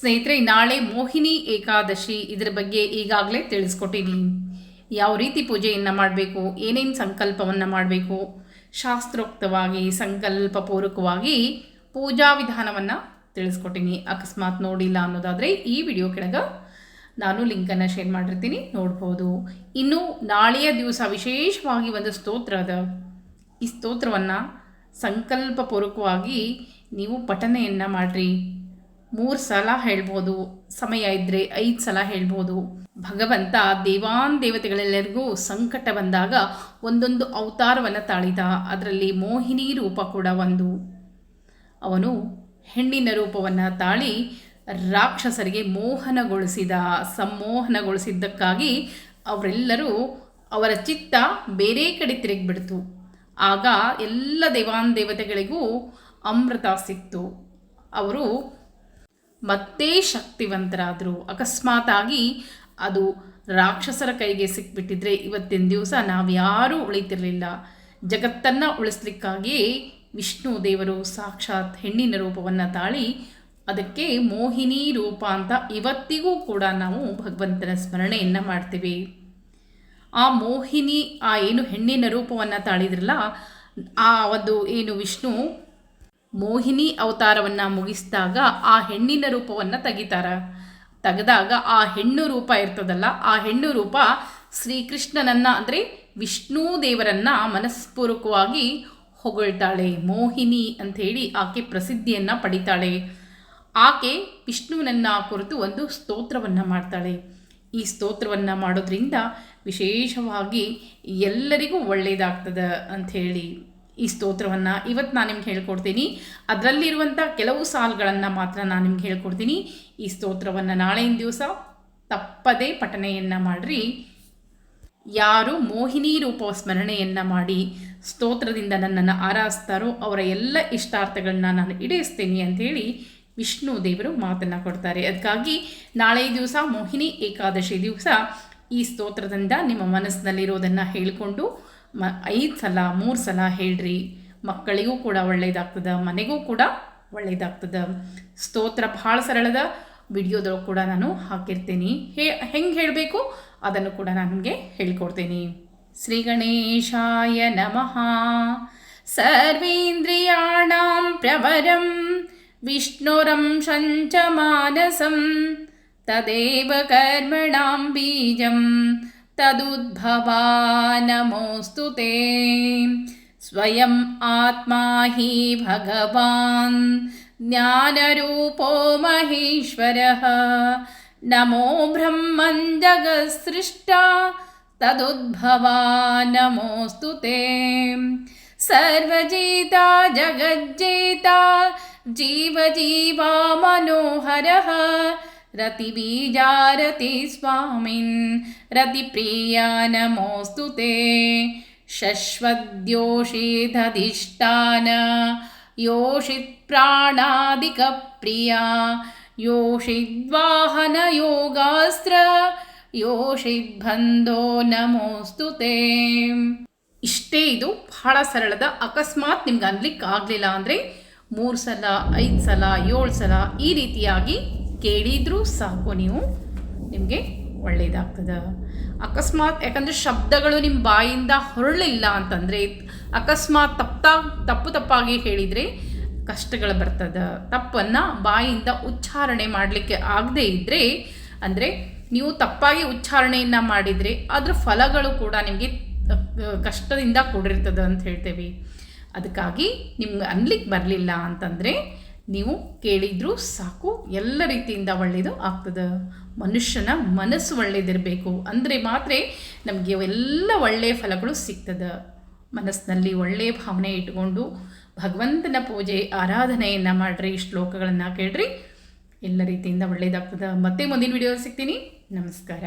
ಸ್ನೇಹಿತರೆ, ನಾಳೆ ಮೋಹಿನಿ ಏಕಾದಶಿ. ಇದರ ಬಗ್ಗೆ ಈಗಾಗಲೇ ತಿಳಿಸ್ಕೊಟ್ಟಿನಿ. ಯಾವ ರೀತಿ ಪೂಜೆಯನ್ನು ಮಾಡಬೇಕು, ಏನೇನು ಸಂಕಲ್ಪವನ್ನು ಮಾಡಬೇಕು, ಶಾಸ್ತ್ರೋಕ್ತವಾಗಿ, ಸಂಕಲ್ಪಪೂರ್ವಕವಾಗಿ ಪೂಜಾ ವಿಧಾನವನ್ನು ತಿಳಿಸ್ಕೊಟ್ಟಿನಿ. ಅಕಸ್ಮಾತ್ ನೋಡಿಲ್ಲ ಅನ್ನೋದಾದರೆ ಈ ವಿಡಿಯೋ ಕೆಳಗ ನಾನು ಲಿಂಕನ್ನು ಶೇರ್ ಮಾಡಿರ್ತೀನಿ, ನೋಡ್ಬೋದು. ಇನ್ನು ನಾಳೆಯ ದಿವಸ ವಿಶೇಷವಾಗಿ ಒಂದು ಸ್ತೋತ್ರ ಅದ. ಈ ಸ್ತೋತ್ರವನ್ನು ಸಂಕಲ್ಪಪೂರ್ವಕವಾಗಿ ನೀವು ಪಠನೆಯನ್ನು ಮಾಡಿರಿ. ಮೂರು ಸಲ ಹೇಳ್ಬೋದು, ಸಮಯ ಇದ್ದರೆ ಐದು ಸಲ ಹೇಳ್ಬೋದು. ಭಗವಂತ ದೇವಾನ್ ದೇವತೆಗಳೆಲ್ಲರಿಗೂ ಸಂಕಟ ಬಂದಾಗ ಒಂದೊಂದು ಅವತಾರವನ್ನು ತಾಳಿದ, ಅದರಲ್ಲಿ ಮೋಹಿನಿ ರೂಪ ಕೂಡ ಒಂದು. ಅವನು ಹೆಣ್ಣಿನ ರೂಪವನ್ನು ತಾಳಿ ರಾಕ್ಷಸರಿಗೆ ಮೋಹನಗೊಳಿಸಿದ. ಸಮ್ಮೋಹನಗೊಳಿಸಿದ್ದಕ್ಕಾಗಿ ಅವರೆಲ್ಲರೂ ಅವರ ಚಿತ್ತ ಬೇರೆ ಕಡೆ ತಿರುಗಿಬಿಡ್ತು ಆಗ ಎಲ್ಲ ದೇವಾನ್ ದೇವತೆಗಳಿಗೂ ಅಮೃತ ಸಿಕ್ತು. ಅವರು ಮತ್ತೆ ಶಕ್ತಿವಂತರಾದರು. ಅಕಸ್ಮಾತಾಗಿ ಅದು ರಾಕ್ಷಸರ ಕೈಗೆ ಸಿಕ್ಬಿಟ್ಟಿದ್ರೆ ಇವತ್ತಿನ ದಿವಸ ನಾವ್ಯಾರೂ ಉಳಿತಿರಲಿಲ್ಲ. ಜಗತ್ತನ್ನು ಉಳಿಸ್ಲಿಕ್ಕಾಗಿ ವಿಷ್ಣು ದೇವರು ಸಾಕ್ಷಾತ್ ಹೆಣ್ಣಿನ ರೂಪವನ್ನು ತಾಳಿ ಅದಕ್ಕೆ ಮೋಹಿನಿ ರೂಪ ಅಂತ ಇವತ್ತಿಗೂ ಕೂಡ ನಾವು ಭಗವಂತನ ಸ್ಮರಣೆಯನ್ನು ಮಾಡ್ತೀವಿ. ಆ ಮೋಹಿನಿ, ಆ ಏನು ಹೆಣ್ಣಿನ ರೂಪವನ್ನು ತಾಳಿದ್ರಲ್ಲ, ಆ ಒಂದು ಏನು ವಿಷ್ಣು ಮೋಹಿನಿ ಅವತಾರವನ್ನು ಮುಗಿಸಿದಾಗ ಆ ಹೆಣ್ಣಿನ ರೂಪವನ್ನು ತೆಗಿತಾರ. ತೆಗೆದಾಗ ಆ ಹೆಣ್ಣು ರೂಪ ಇರ್ತದಲ್ಲ, ಆ ಹೆಣ್ಣು ರೂಪ ಶ್ರೀಕೃಷ್ಣನನ್ನ ಅಂದರೆ ವಿಷ್ಣು ದೇವರನ್ನು ಮನಸ್ಪೂರ್ವಕವಾಗಿ ಹೊಗಳ್ತಾಳೆ. ಮೋಹಿನಿ ಅಂಥೇಳಿ ಆಕೆ ಪ್ರಸಿದ್ಧಿಯನ್ನು ಪಡಿತಾಳೆ. ಆಕೆ ವಿಷ್ಣುವನನ್ನು ಕುರಿತು ಒಂದು ಸ್ತೋತ್ರವನ್ನು ಮಾಡ್ತಾಳೆ. ಈ ಸ್ತೋತ್ರವನ್ನು ಮಾಡೋದ್ರಿಂದ ವಿಶೇಷವಾಗಿ ಎಲ್ಲರಿಗೂ ಒಳ್ಳೆಯದಾಗ್ತದೆ ಅಂಥೇಳಿ. ಈ ಸ್ತೋತ್ರವನ್ನು ಇವತ್ತು ನಾನು ನಿಮ್ಗೆ ಹೇಳ್ಕೊಡ್ತೀನಿ. ಅದರಲ್ಲಿರುವಂಥ ಕೆಲವು ಸಾಲುಗಳನ್ನು ಮಾತ್ರ ನಾನು ನಿಮ್ಗೆ ಹೇಳ್ಕೊಡ್ತೀನಿ. ಈ ಸ್ತೋತ್ರವನ್ನು ನಾಳೆಯ ದಿವಸ ತಪ್ಪದೇ ಪಠನೆಯನ್ನು ಮಾಡಿರಿ. ಯಾರು ಮೋಹಿನಿ ರೂಪ ಸ್ಮರಣೆಯನ್ನು ಮಾಡಿ ಸ್ತೋತ್ರದಿಂದ ನನ್ನನ್ನು ಆರಾಧಿಸ್ತಾರೋ ಅವರ ಎಲ್ಲ ಇಷ್ಟಾರ್ಥಗಳನ್ನ ನಾನು ಈಡೇರಿಸ್ತೀನಿ ಅಂಥೇಳಿ ವಿಷ್ಣು ದೇವರು ಮಾತನ್ನು ಕೊಡ್ತಾರೆ. ಅದಕ್ಕಾಗಿ ನಾಳೆ ದಿವಸ ಮೋಹಿನಿ ಏಕಾದಶಿ ದಿವಸ ಈ ಸ್ತೋತ್ರದಿಂದ ನಿಮ್ಮ ಮನಸ್ಸಿನಲ್ಲಿರೋದನ್ನು ಹೇಳಿಕೊಂಡು ಮ, ಐದು ಸಲ, ಮೂರು ಸಲ ಹೇಳ್ರಿ. ಮಕ್ಕಳಿಗೂ ಕೂಡ ಒಳ್ಳೆಯದಾಗ್ತದೆ ಮನೆಗೂ ಕೂಡ ಒಳ್ಳೆಯದಾಗ್ತದೆ ಸ್ತೋತ್ರ ಭಾಳ ಸರಳದ ವಿಡಿಯೋದೊಳಗೆ ಕೂಡ ನಾನು ಹಾಕಿರ್ತೀನಿ. ಹೇ, ಹೆಂಗೆ ಹೇಳಬೇಕು? ಅದನ್ನು ಕೂಡ ನಾನು ನಿಮಗೆ ಹೇಳ್ಕೊಡ್ತೀನಿ. ಶ್ರೀ ಗಣೇಶಾಯ ನಮಃ. ಸರ್ವೇಂದ್ರಿಯಾಣಾಂ ಪ್ರವರಂ, ವಿಷ್ಣುರಂ ಶಂಚ ಮಾನಸಂ ತದೇವ ಕರ್ಮಣಾಂ ಬೀಜಂ. തദുദ്ഭവാനമോസ്തു തേ സ്വയം ആത്മാ ഹി ഭഗവാൻ ജ്ഞാനരൂപോ മഹേശ്വര നമോ ബ്രഹ്മൻ ജഗസൃഷ്ട തദുദ്ഭവാനമോസ്തു തേ സർവജീതാ ജഗജ്ജേതാ ജീവജീവാ മനോഹര रतिबीजारति स्वामिन् रतिप्रिया नमोऽस्तु ते शश्वद्योषिदधिष्ठान योषित्प्राणादिकप्रिया योषिद्वाहनयोगास्त्र ಯೋಷಿದ್ಬಂಧೋ ನಮೋಸ್ತು ತೇ ಇಷ್ಟೇ ಇದು ಬಹಳ ಸರಳದ ಅಕಸ್ಮಾತ್ ನಿಮ್ಗೆ ಅನ್ಲಿಕ್ಕೆ ಆಗಲಿಲ್ಲ ಅಂದರೆ ಮೂರು ಸಲ ಐದು ಸಲ ಏಳು ಸಲ ಈ ರೀತಿಯಾಗಿ ಕೇಳಿದರೂ ಸಾಕು ನೀವು. ನಿಮಗೆ ಒಳ್ಳೆಯದಾಗ್ತದೆ ಅಕಸ್ಮಾತ್, ಯಾಕಂದರೆ ಶಬ್ದಗಳು ನಿಮ್ಮ ಬಾಯಿಂದ ಹೊರಳಿಲ್ಲ ಅಂತಂದರೆ, ಅಕಸ್ಮಾತ್ ತಪ್ಪಾ ತಪ್ಪು ತಪ್ಪಾಗಿ ಹೇಳಿದರೆ ಕಷ್ಟಗಳು ಬರ್ತದೆ. ತಪ್ಪನ್ನು ಬಾಯಿಂದ ಉಚ್ಚಾರಣೆ ಮಾಡಲಿಕ್ಕೆ ಆಗದೇ ಇದ್ದರೆ ಅಂದರೆ ನೀವು ತಪ್ಪಾಗಿ ಉಚ್ಚಾರಣೆಯನ್ನು ಮಾಡಿದರೆ ಅದರ ಫಲಗಳು ಕೂಡ ನಿಮಗೆ ಕಷ್ಟದಿಂದ ಕೂಡಿರ್ತದೆ ಅಂತ ಹೇಳ್ತೇವೆ. ಅದಕ್ಕಾಗಿ ನಿಮ್ಗೆ ಅನ್ಲಿಕ್ಕೆ ಬರಲಿಲ್ಲ ಅಂತಂದರೆ ನೀವು ಕೇಳಿದರೂ ಸಾಕು ಎಲ್ಲ ರೀತಿಯಿಂದ ಒಳ್ಳೆಯದು ಆಗ್ತದೆ. ಮನುಷ್ಯನ ಮನಸ್ಸು ಒಳ್ಳೆಯದಿರಬೇಕು ಅಂದರೆ ಮಾತ್ರ ನಮಗೆ ಎಲ್ಲ ಒಳ್ಳೆಯ ಫಲಗಳು ಸಿಗ್ತದೆ. ಮನಸ್ಸಿನಲ್ಲಿ ಒಳ್ಳೆಯ ಭಾವನೆ ಇಟ್ಕೊಂಡು ಭಗವಂತನ ಪೂಜೆ, ಆರಾಧನೆಯನ್ನು ಮಾಡಿರಿ ಶ್ಲೋಕಗಳನ್ನು ಕೇಳ್ರಿ. ಎಲ್ಲ ರೀತಿಯಿಂದ ಒಳ್ಳೆಯದಾಗ್ತದೆ. ಮತ್ತೆ ಮುಂದಿನ ವಿಡಿಯೋ ಸಿಗ್ತೀನಿ. ನಮಸ್ಕಾರ.